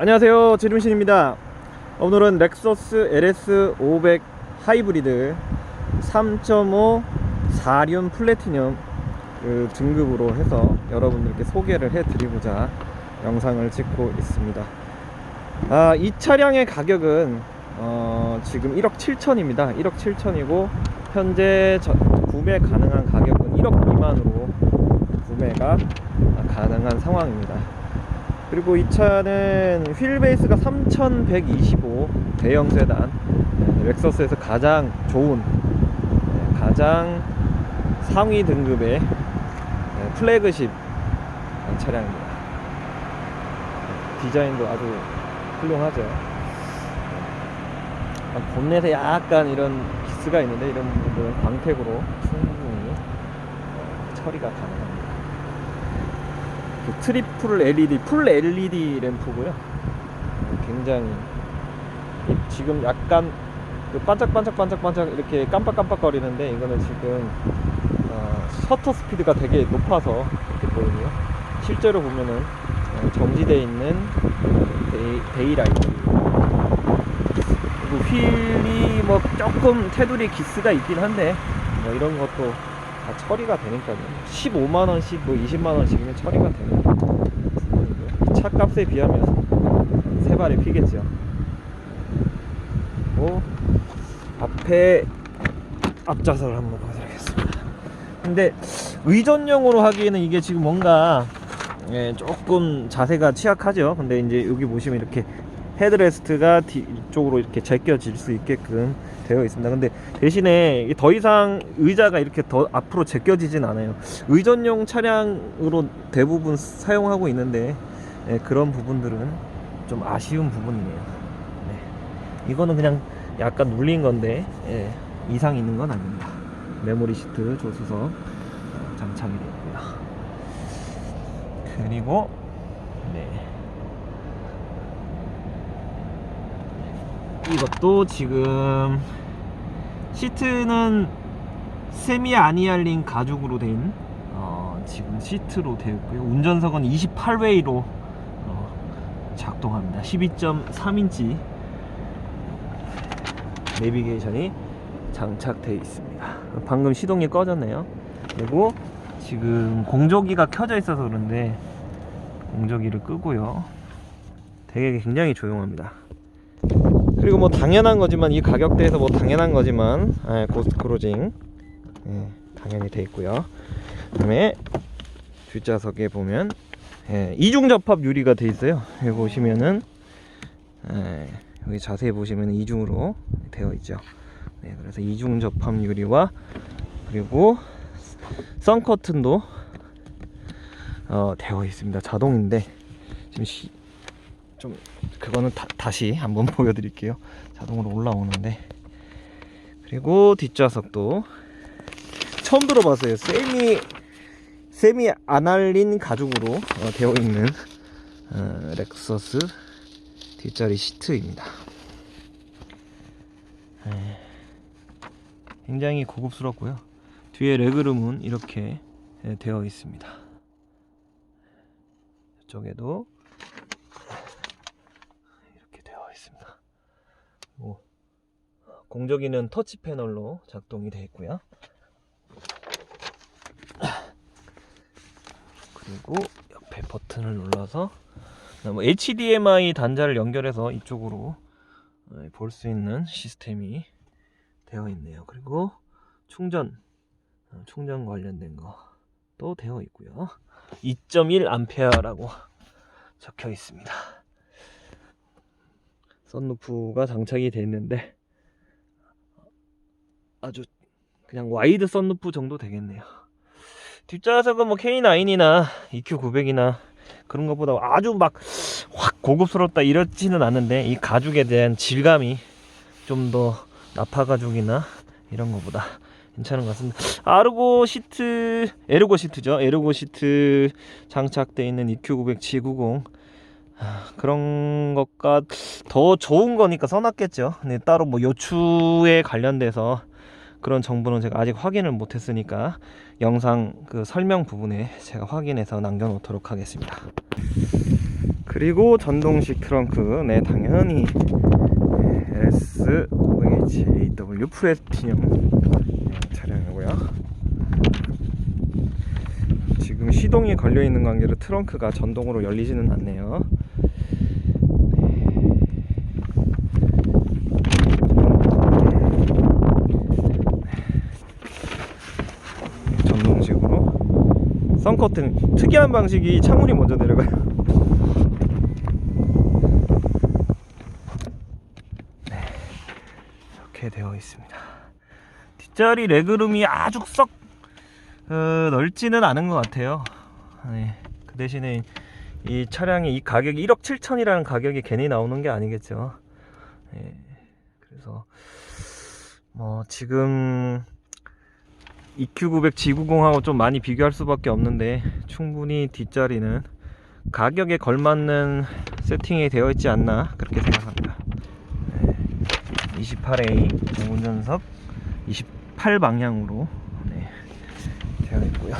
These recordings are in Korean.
안녕하세요. 지름신입니다. 오늘은 렉서스 LS 500 하이브리드 3.5 4륜 플래티넘 그 등급으로 해서 여러분들께 소개를 해 드리고자 영상을 찍고 있습니다. 아, 이 차량의 가격은 어, 지금 1억 7천입니다. 1억 7천이고 현재 저- 구매 가능한 가격은 1억 미만으로 구매가 가능한 상황입니다 그리고 이 차는 휠 베이스가 3125 대형 세단. 네, 렉서스에서 가장 좋은 네, 가장 상위 등급의 네, 플래그십 차량입니다. 네, 디자인도 아주 훌륭하죠. 본넷에 약간 이런 기스가 있는데 이런 부분들은 광택으로 충분히 어, 처리가 가능합니다. 그 트리플 LED, 풀 LED 램프고요. 어, 굉장히 이- 지금 약간 그 반짝반짝반짝반짝 이렇게 깜빡깜빡거리는데 이거는 지금 어, 셔터 스피드가 되게 높아서 이렇게 보이고요. 실제로 보면은 어, 정지되어 있는 데이, 데이 라이트 그리고 휠이 뭐 조금 테두리 기스가 있긴 한데 뭐 이런 것도 다 처리가 되니까요. 15만 원씩 뭐 20만 원씩이면 처리가 되는. 이 차값에 비하면 세 발이 피겠죠. 그리고 앞에 앞좌석을 한번 보여드리겠습니다. 근데 의전용으로 하기에는 이게 지금 뭔가 예, 조금 자세가 취약하죠. 근데 이제 여기 보시면 이렇게 헤드레스트가 뒤쪽으로 이렇게 제껴질 수 있게끔 되어 있습니다. 근데 대신에 더 이상 의자가 이렇게 더 앞으로 제껴지진 않아요. 의전용 차량으로 대부분 사용하고 있는데 예, 그런 부분들은 좀 아쉬운 부분이네요. 네. 이거는 그냥 약간 눌린 건데 예, 이상 있는 건 아닙니다. 메모리 시트 조수석 어, 장착이 되어 있고요. 그리고 네. 이것도 지금 시트는 세미 아니알린 가죽으로 된 어, 지금 시트로 되어 있고요. 운전석은 28웨이로 어, 작동합니다. 12.3인치 내비게이션이 장착되어 있습니다. 방금 시동이 꺼졌네요. 그리고 지금 공조기가 켜져 있어서 그런데 공조기를 끄고요. 되게 굉장히 조용합니다. 그리고 뭐 당연한 거지만 이 가격대에서 뭐 당연한 거지만 예, 고스트 크루징 예, 당연히 돼 있고요. 그다음에 뒷좌석에 보면 예, 이중 접합 유리가 돼 있어요. 여기 보시면은 예, 여기 자세히 보시면 이중으로 되어 있죠. 네, 그래서 이중 접합 유리와 그리고 선 커튼도 어, 되어 있습니다. 자동인데 지금 시, 좀 그거는 다, 시 한번 보여드릴게요. 자동으로 올라오는데 그리고 뒷좌석도 처음 들어봤어요. 세미 세미 아날린 가죽으로 어, 되어 있는 어, 렉서스 뒷자리 시트입니다. 네. 굉장히 고급스럽고요. 뒤에 레그룸은 이렇게 예, 되어 있습니다. 이쪽에도 이렇게 되어 있습니다. 뭐 공조기는 터치 패널로 작동이 되어 있고요. 그리고 옆에 버튼을 눌러서 뭐 HDMI 단자를 연결해서 이쪽으로 볼 수 있는 시스템이 되어 있네요. 그리고 충전 어, 충전 관련된 것도 되어 있고요. 2.1 암페어라고 적혀 있습니다. 썬루프가 장착이 되어 있는데 아주 그냥 와이드 썬루프 정도 되겠네요. 뒷좌석은 뭐 K9이나 EQ900이나 그런 것보다 아주 막 확 고급스럽다 이렇지는 않은데 이 가죽에 대한 질감이 좀 더 나파 가죽이나 이런 것보다 괜찮은 것 같습니다. 아르고 시트, 에르고 시트죠. 에르고 시트 장착되어 있는 EQ900 G90 아, 그런 것과 더 좋은 거니까 써놨겠죠. 근데 따로 뭐 요추에 관련돼서 그런 정보는 제가 아직 확인을 못했으니까 영상 그 설명 부분에 제가 확인해서 남겨놓도록 하겠습니다. 그리고 전동식 트렁크 네 당연히 LS 500H AW 플래티넘 네, 차량이고요 지금 시동이 걸려 있는 관계로 트렁크가 전동으로 열리지는 않네요. 전동식으로. 썬커튼 특이한 방식이 창문이 먼저 내려가요. 네, 이렇게 되어 있습니다. 뒷자리 레그룸이 아주 썩 어, 넓지는 않은 것 같아요 네, 그 대신에 이 차량의 이 가격이 1억 7천이라는 가격이 괜히 나오는 게 아니겠죠 네, 그래서 뭐 지금 EQ900 G90하고 좀 많이 비교할 수밖에 없는데 충분히 뒷자리는 가격에 걸맞는 세팅이 되어 있지 않나 그렇게 생각합니다. 28A 운전석 28 방향으로 있고요.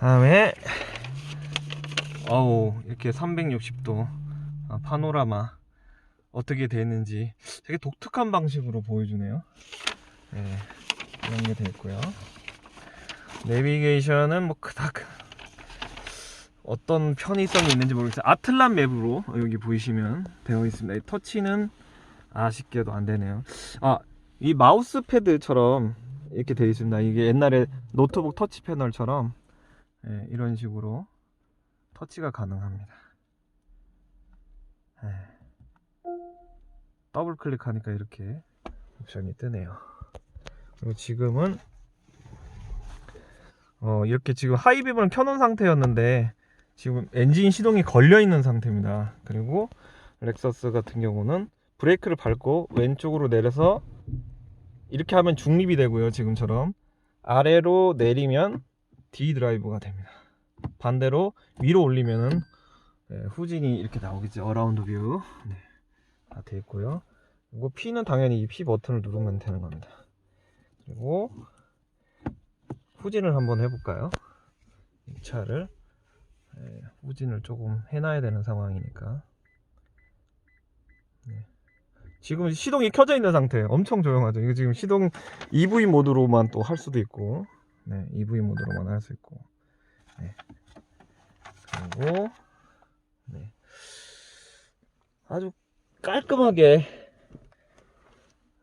다음에 어우 이렇게 360도 아, 파노라마 어떻게 되는지 되게 독특한 방식으로 보여주네요. 네, 이런 게 되어 있고요. 내비게이션은 뭐 그닥 어떤 편의성이 있는지 모르겠어요. 아틀란 맵으로 여기 보이시면 되어 있습니다. 이 터치는 아쉽게도 안 되네요. 아, 이 마우스 패드처럼 이렇게 되어 있습니다. 이게 옛날에 노트북 터치 패널처럼 네, 이런 식으로 터치가 가능합니다. 네. 더블 클릭하니까 이렇게 옵션이 뜨네요. 그리고 지금은 어 이렇게 지금 하이빔을 켜놓은 상태였는데 지금 엔진 시동이 걸려 있는 상태입니다. 그리고 렉서스 같은 경우는 브레이크를 밟고 왼쪽으로 내려서 이렇게 하면 중립이 되고요. 지금처럼 아래로 내리면 D 드라이브가 됩니다. 반대로 위로 올리면은 네, 후진이 이렇게 나오겠죠. 어라운드 뷰. 네. 다 되어 있고요. 그리고 P는 당연히 이 P 버튼을 누르면 되는 겁니다. 그리고 후진을 한번 해볼까요? 이 차를 네, 후진을 조금 해놔야 되는 상황이니까 네. 지금 시동이 켜져 있는 상태 엄청 조용하죠 이거 지금 시동 EV 모드로만 또 할 수도 있고 네, EV 모드로만 할 수 있고 네. 그리고 네. 아주 깔끔하게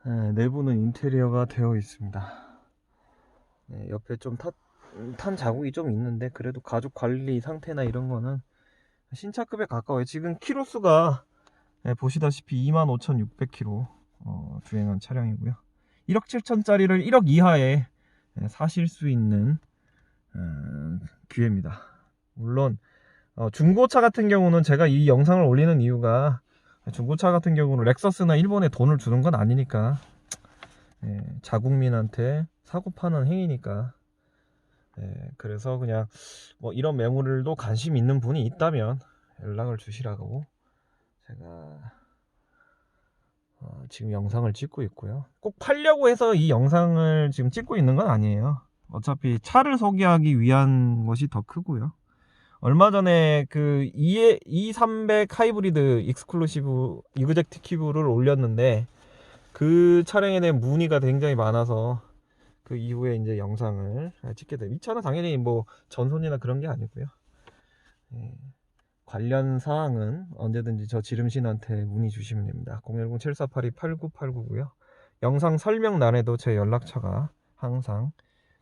네, 내부는 인테리어가 되어 있습니다. 네, 옆에 좀탄 자국이 좀 있는데 그래도 가죽 관리 상태나 이런 거는 신차급에 가까워요. 지금 키로수가 네, 보시다시피 25,600km 어, 주행한 차량이고요. 1억 7천짜리를 1억 이하에 네, 사실 수 있는 어, 기회입니다. 물론 어, 중고차 같은 경우는 제가 이 영상을 올리는 이유가 중고차 같은 경우는 렉서스나 일본에 돈을 주는 건 아니니까 예, 자국민한테 사고 파는 행위니까 예, 그래서 그냥 뭐 이런 매물도 관심 있는 분이 있다면 연락을 주시라고 제가 어, 지금 영상을 찍고 있고요 꼭 팔려고 해서 이 영상을 지금 찍고 있는 건 아니에요 어차피 차를 소개하기 위한 것이 더 크고요 얼마 전에 그 E, E300 하이브리드 익스클루시브 이그젝티키브를 올렸는데 그 차량에 대한 문의가 굉장히 많아서 그 이후에 이제 영상을 찍게 됩니다. 이 차는 당연히 뭐 전손이나 그런 게 아니고요. 예, 관련 사항은 언제든지 저 지름신한테 문의 주시면 됩니다. 010-7482-8989고요. 영상 설명란에도 제 연락처가 항상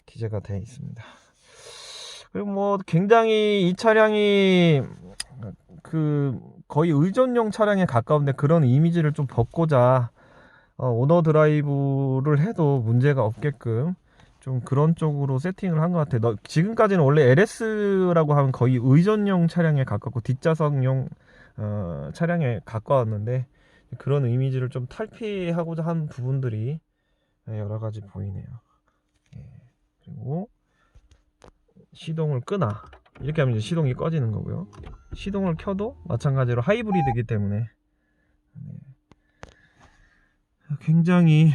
기재가 되어 있습니다. 그리고 뭐 굉장히 이 차량이 그 거의 의전용 차량에 가까운데 그런 이미지를 좀 벗고자 어, 오너 드라이브를 해도 문제가 없게끔 좀 그런 쪽으로 세팅을 한 것 같아요. 너, 지금까지는 원래 LS라고 하면 거의 의전용 차량에 가깝고 뒷좌석용 어, 차량에 가까웠는데 그런 이미지를 좀 탈피하고자 한 부분들이 여러 가지 보이네요. 예. 그리고 시동을 끄나 이렇게 하면 이제 시동이 꺼지는 거고요 시동을 켜도 마찬가지로 하이브리드이기 때문에 네. 굉장히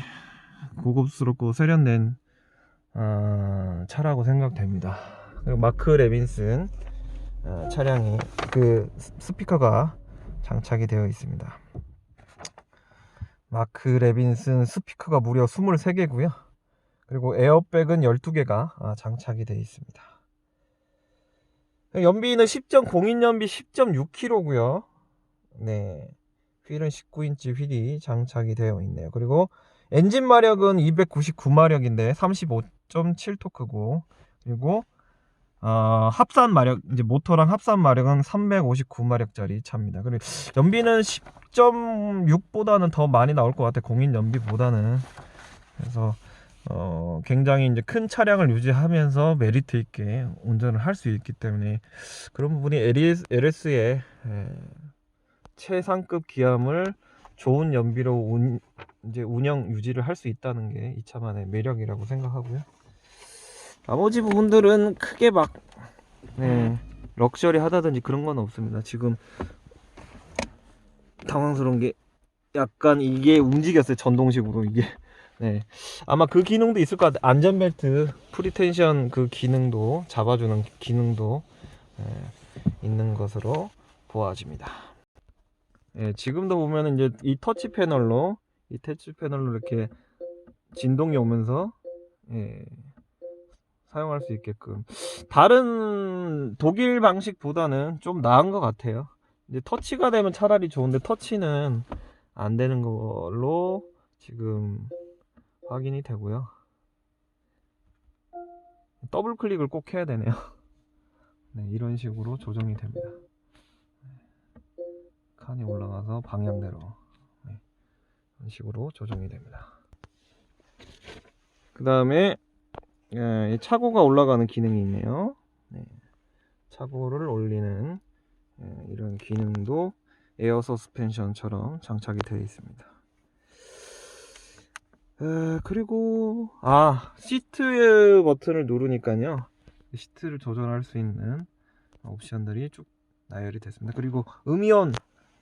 고급스럽고 세련된 아, 차라고 생각됩니다 마크 레빈슨 어, 차량이 그 스- 스피커가 장착이 되어 있습니다. 마크 레빈슨 스피커가 무려 23개고요. 그리고 에어백은 12개가 아, 장착이 되어 있습니다. 연비는 10.01 연비 10.6kg고요. 네. 휠은 19인치 휠이 장착이 되어 있네요. 그리고 엔진 마력은 299마력인데 35.7 토크고 그리고 어, 합산 마력 이제 모터랑 합산 마력은 359마력짜리 차입니다. 그리고 연비는 10.6보다는 더 많이 나올 것 같아. 공인 연비보다는. 그래서 어, 굉장히 이제 큰 차량을 유지하면서 메리트 있게 운전을 할 수 있기 때문에 그런 부분이 LS, LS의 최상급 기함을 좋은 연비로 운, 이제 운영 유지를 할 수 있다는 게 이 차만의 매력이라고 생각하고요. 나머지 부분들은 크게 막 네, 럭셔리 하다든지 그런 건 없습니다. 지금 당황스러운 게 약간 이게 움직였어요. 전동식으로 이게. 네. 아마 그 기능도 있을 것 같아요. 안전벨트 프리텐션 그 기능도 잡아주는 기능도 예, 있는 것으로 보아집니다. 예, 지금도 보면 이제 이 터치 패널로 이 터치 패널로 이렇게 진동이 오면서 예, 사용할 수 있게끔 다른 독일 방식보다는 좀 나은 것 같아요. 이제 터치가 되면 차라리 좋은데 터치는 안 되는 걸로 지금 확인이 되고요. 더블 클릭을 꼭 해야 되네요. 네, 이런 식으로 조정이 됩니다. 칸이 올라가서 방향대로 네, 이런 식으로 조정이 됩니다. 그 다음에 예, 이 차고가 올라가는 기능이 있네요. 네, 차고를 올리는 예, 이런 기능도 에어 서스펜션처럼 장착이 되어 있습니다. 에, 그리고 아 시트 버튼을 누르니까요 시트를 조절할 수 있는 옵션들이 쭉 나열이 됐습니다. 그리고 음이온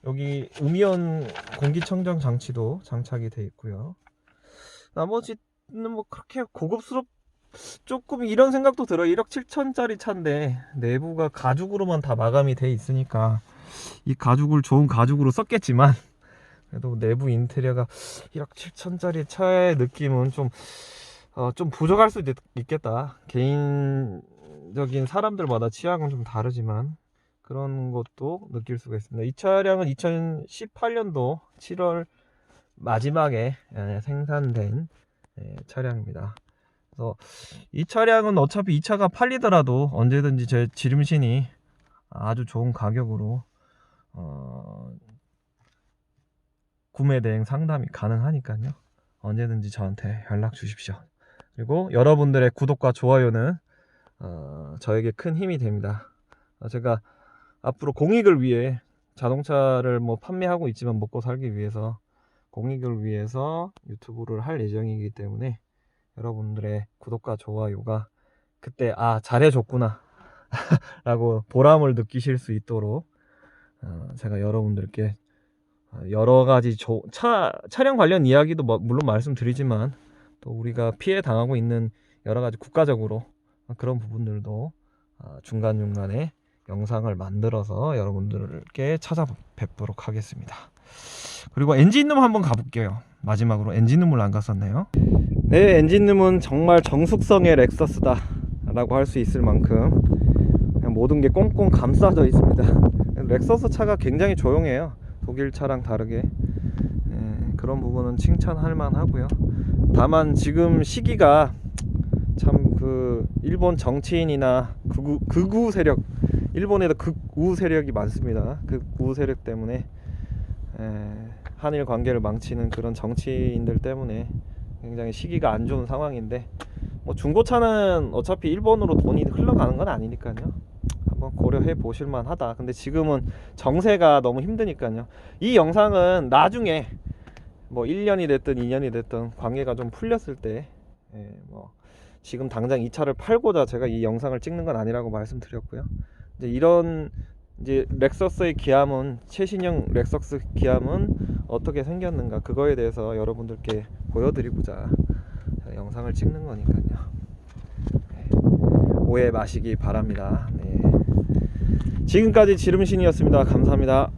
여기 음이온 공기청정 장치도 장착이 되어 있고요. 나머지는 뭐 그렇게 고급스럽 조금 이런 생각도 들어요. 1억 7천짜리 차인데 내부가 가죽으로만 다 마감이 돼 있으니까 이 가죽을 좋은 가죽으로 썼겠지만 그래도 내부 인테리어가 1억 7천짜리 차의 느낌은 좀, 어, 좀 부족할 수도 있- 있겠다. 개인적인 사람들마다 취향은 좀 다르지만 그런 것도 느낄 수가 있습니다. 이 차량은 2018년도 7월 마지막에 예, 생산된 예, 차량입니다. 그래서 이 차량은 어차피 이 차가 팔리더라도 언제든지 제 지름신이 아주 좋은 가격으로 어, 구매 대행 상담이 가능하니까요. 언제든지 저한테 연락 주십시오. 그리고 여러분들의 구독과 좋아요는 어, 저에게 큰 힘이 됩니다. 어, 제가 앞으로 공익을 위해 자동차를 뭐 판매하고 있지만 먹고 살기 위해서 공익을 위해서 유튜브를 할 예정이기 때문에 여러분들의 구독과 좋아요가 그때 아 잘해줬구나. 라고 보람을 느끼실 수 있도록 어, 제가 여러분들께 어, 여러 가지 조, 차, 차량 관련 이야기도 뭐- 물론 말씀드리지만 또 우리가 피해 당하고 있는 여러 가지 국가적으로 그런 부분들도 어, 중간중간에 영상을 만들어서 여러분들께 찾아뵙도록 하겠습니다. 그리고 엔진룸 한번 가볼게요. 마지막으로 엔진룸을 안 갔었네요. 네, 엔진룸은 정말 정숙성의 렉서스다 라고 할 수 있을 만큼 모든 게 꽁꽁 감싸져 있습니다. 렉서스 차가 굉장히 조용해요. 독일 차랑 다르게 예, 그런 부분은 칭찬할 만하고요. 다만 지금 시기가 참 그 일본 정치인이나 극우, 극우 세력 일본에도 극우 세력이 많습니다. 극우 세력 때문에 에, 한일 관계를 망치는 그런 정치인들 때문에 굉장히 시기가 안 좋은 상황인데 뭐 중고차는 어차피 일본으로 돈이 흘러가는 건 아니니까요. 한번 고려해 보실 만 하다. 근데 지금은 정세가 너무 힘드니까요. 이 영상은 나중에 뭐 1년이 됐든 2년이 됐든 관계가 좀 풀렸을 때, 예, 뭐 지금 당장 이 차를 팔고자 제가 이 영상을 찍는 건 아니라고 말씀드렸고요. 이제 이런 이제 렉서스의 기함은 최신형 렉서스 기함은 어떻게 생겼는가 그거에 대해서 여러분들께 보여드리고자 영상을 찍는 거니까요. 네. 오해 마시기 바랍니다. 네. 지금까지 지름신이었습니다. 감사합니다.